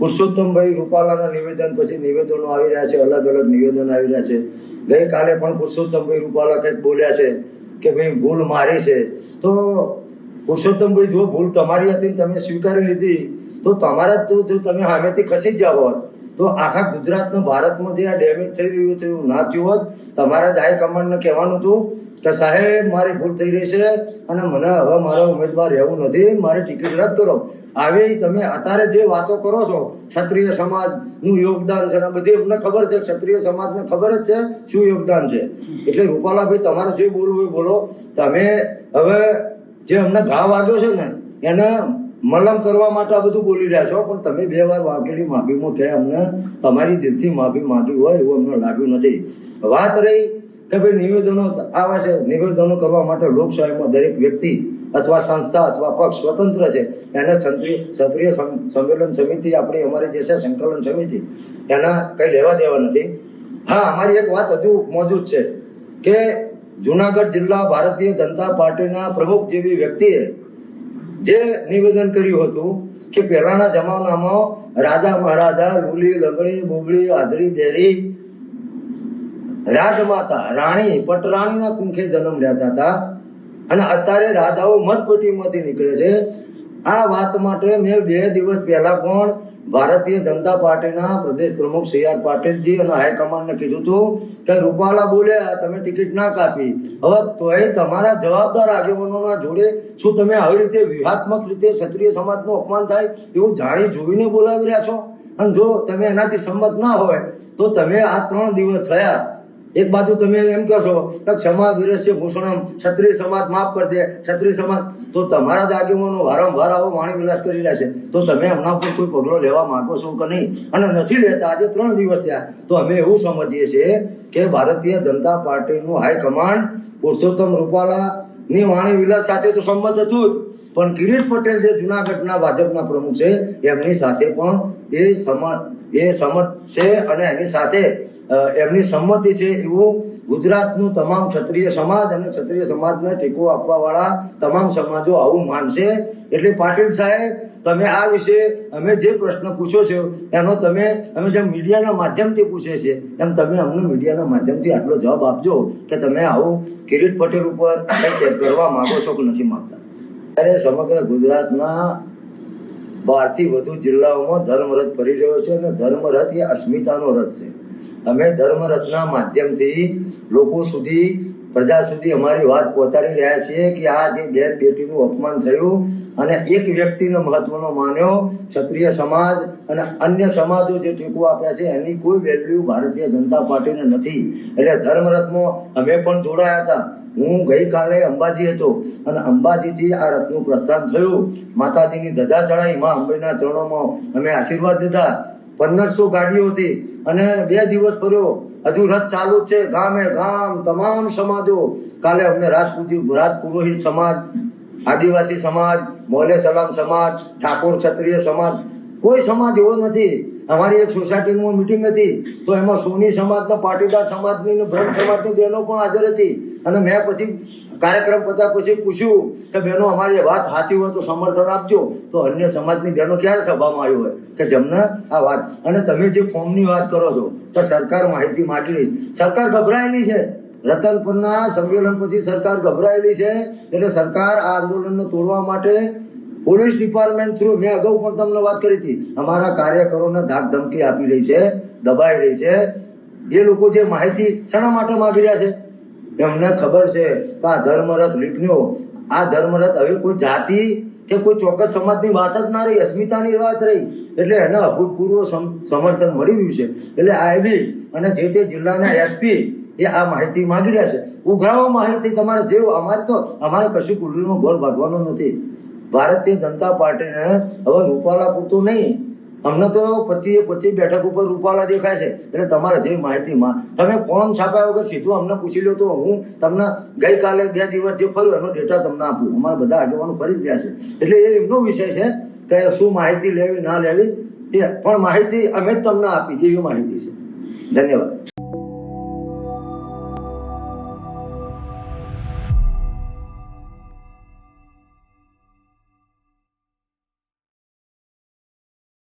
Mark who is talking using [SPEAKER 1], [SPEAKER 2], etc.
[SPEAKER 1] પુરુષોત્તમભાઈ રૂપાલાના નિવેદન પછી નિવેદનો આવી રહ્યા છે, અલગ અલગ નિવેદન આવી રહ્યા છે. ગઈકાલે પણ પુરુષોત્તમભાઈ રૂપાલા કંઈક બોલ્યા છે કે ભાઈ ભૂલ મારી છે. તો પુરુષોત્તમભાઈ જો ભૂલ તમારી હતી તમે સ્વીકારી લીધી, તો તમારા તો જો તમે સામેથી ખસી જ હોત, તો આખા ગુજરાતના, ભારતમાં જે આ ડેમેજ થઈ રહ્યું છે એવું ના થયું હોત. તમારા જ હાઈકમાન્ડને કહેવાનું હતું કે સાહેબ, મારી ભૂલ થઈ રહી છે અને મને હવે મારો ઉમેદવાર રહેવું નથી, મારી ટિકિટ રદ કરો. આવી તમે અત્યારે જે વાતો કરો છો, ક્ષત્રિય સમાજનું યોગદાન છે ને બધી, અમને ખબર છે, ક્ષત્રિય સમાજને ખબર જ છે શું યોગદાન છે. એટલે રૂપાલાભાઈ, તમારે જે બોલવું એ બોલો. તમે હવે જે અમને ઘા વાગ્યો છે ને, એને મલમ કરવા માટે આ બધું બોલી રહ્યા છો. પણ તમે બે વાર વાગેલી માફીમાં કે અમને તમારી દિલથી માફી માંગી હોય એવું અમને લાગ્યું નથી. વાત રહી કે ભાઈ નિવેદનો આવે છે. નિવેદનો કરવા માટે લોકશાહીમાં દરેક વ્યક્તિ અથવા સંસ્થા અથવા પક્ષ સ્વતંત્ર છે. એને ક્ષત્રિય ક્ષત્રિય સમ- સંમેલન સમિતિ આપણી અમારી જે છે સંકલન સમિતિ, એના કંઈ લેવા દેવા નથી. હા, અમારી એક વાત હજુ મોજૂદ છે કે જુનાગઢ જિલ્લા ભારતીય જનતા પાર્ટીના પ્રમુખ જેવી વ્યક્તિએ જે નિવેદન કર્યું હતું કે પહેલાના જમાનામાં રાજા મહારાજા લુલી, લંગડી બોબડી આદરી, દેરી, રાજમાતા, રાણી, પટરાણીના કુંખે જન્મ લેતા હતા. અને અત્યારે રાજાઓ મતપેટીમાંથી નીકળે છે. આ વાત માટે મેં બે દિવસ પહેલા પણ ભારતીય જનતા પાર્ટીના પ્રદેશ પ્રમુખ સી આર પાટીલજી અને હાઈકમાન્ડને કીધું હતું કે, રૂપાલા બોલ્યા તમે ટિકિટ ના કાપી. હવે તોય તમારા જવાબદાર આગેવાનોના જોડે શું તમે આવી રીતે વ્યૂહાત્મક રીતે ક્ષત્રિય સમાજનું અપમાન થાય એવું જાણી જોઈને બોલાવી રહ્યા છો? અને જો તમે એનાથી સંમત ના હોય, તો તમે આ ત્રણ દિવસ થયા એક બાજુ તમે એમ કહો છો કે ક્ષમા, વિરસ્ય, ભૂષણમ, ક્ષત્રિય સમાજ માફ કરી દે ક્ષત્રિય સમાજ. તો તમારા જ આગેવાનો વારંવાર આવો વાણી વિલાસ કરી રહ્યા છે. તો તમે હમણાં પર કોઈ પગલો લેવા માંગો છો કે નહીં? અને નથી લેતા, આજે ત્રણ દિવસ થયા. તો અમે એવું સમજીએ છીએ કે ભારતીય જનતા પાર્ટીનું હાઈકમાન્ડ પુરુષોત્તમ રૂપાલાની વાણી વિલાસ સાથે તો સંમત હતું જ. પણ કિરીટ પટેલ જે જુનાગઢના ભાજપના પ્રમુખ છે, એમની સાથે પણ એ સમ, એ સમત છે અને એની સાથે એમની સંમતિ છે એવું ગુજરાતનું તમામ ક્ષત્રિય સમાજ અને ક્ષત્રિય સમાજને ટેકો આપવાવાળા તમામ સમાજો આવું માનશે. એટલે પાટીલ સાહેબ, તમે આ વિશે અમે જે પ્રશ્ન પૂછ્યો છે, એનો તમે, અમે જેમ મીડિયાના માધ્યમથી પૂછે છે, એમ તમે અમને મીડિયાના માધ્યમથી આટલો જવાબ આપજો કે તમે આવું કિરીટ પટેલ ઉપર કંઈક કરવા માંગો છો કે નથી માંગતા. ત્યારે સમગ્ર ગુજરાતના બારથી વધુ જિલ્લાઓમાં ધર્મરથ ફરી રહ્યો છે અને ધર્મરથ એ અસ્મિતાનો રથ છે. અમે ધર્મરથના માધ્યમથી લોકો સુધી પ્રજા સુધી અમારી વાત પહોંચાડી રહ્યા છીએ કે આ જે બેન બેટીનું અપમાન થયું અને એક વ્યક્તિનો મહત્વનો માન્યો, ક્ષત્રિય સમાજ અને અન્ય સમાજો જે ટેકો આપ્યા છે, એની કોઈ વેલ્યુ ભારતીય જનતા પાર્ટીને નથી. એટલે ધર્મરત્નો અમે પણ જોડાયા હતા. હું ગઈકાલે અંબાજી હતો અને અંબાજીથી આ રથનું પ્રસ્થાન થયું. માતાજીની ધજા ચડાઈ માં અંબેના ચરણોમાં અમે આશીર્વાદ લીધા. પંદરસો ગાડીઓ હતી અને બે દિવસ ફર્યો. હજુ રથ ચાલુ જ છે. ગામે ગામ તમામ સમાજો. કાલે અમને રાજપૂતી, રાજપુરોહિત સમાજ, આદિવાસી સમાજ, મોલે સલામ સમાજ, ઠાકોર ક્ષત્રિય સમાજ. કોઈ સમાજ એવો નથી. અમારી એક સોસાયટીમાં મિટિંગ હતી. તો એમાં સોની સમાજના પાટીદાર સમાજની બ્રહ્મ સમાજની બહેનો પણ હાજર હતી. અને મેં પછી કાર્યક્રમ પતા પછી પૂછ્યું કે બહેનો અમારી વાત સાચી હોય તો સમર્થન આપજો. તો અન્ય સમાજની બહેનો ક્યારે સભામાં આવી હોય? કે જેમને આ વાત અને તમે જે ફોર્મની વાત કરો છો, તો સરકાર માહિતી માગી સરકાર ગભરાયેલી છે. રતનપુરના સંમેલન પછી સરકાર ગભરાયેલી છે. એટલે સરકાર આ આંદોલનને તોડવા માટે પોલીસ ડિપાર્ટમેન્ટ થ્રુ મેં અગાઉ પણ તમને વાત કરી હતી. અમારા કાર્યકરોને ધાક ધમકી આપી રહી છે, દબાઈ રહી છે. એ લોકો જે માહિતી શાના માટે માગી રહ્યા છે? એમને ખબર છે કે આ ધર્મરથ લીકન્યો આ ધર્મરથ હવે કોઈ જાતિ કે કોઈ ચોક્કસ સમાજની વાત જ ના રહી, અસ્મિતાની વાત રહી, એટલે એને અભૂતપૂર્વ સમ- સમર્થન મળી રહ્યું છે. એટલે આઈબી અને જે તે જિલ્લાના એસપી એ આ માહિતી માંગી રહ્યા છે. ઉઘરાવો માહિતી તમારે જેવું, અમારે તો, અમારે કશું કુલ્લુનો ગોળ ભાગવાનો નથી. ભારતીય જનતા પાર્ટીને હવે રૂપાલા પૂરતું નહીં અમને તો પચીસ પચીસ બેઠક ઉપર રૂપાલા દેખાય છે. એટલે તમારે જે માહિતીમાં તમે ફોર્મ છાપાયો વગર સીધું અમને પૂછી લો તો હું તમને ગઈકાલે બે દિવસ જે ફર્યું એનો ડેટા તમને આપું. અમારા બધા આગેવાનો ફરી ગયા છે. એટલે એ એમનો વિષય છે કે શું માહિતી લેવી, ના લેવી. એ પણ માહિતી અમે જ તમને આપી, એવી માહિતી છે. ધન્યવાદ.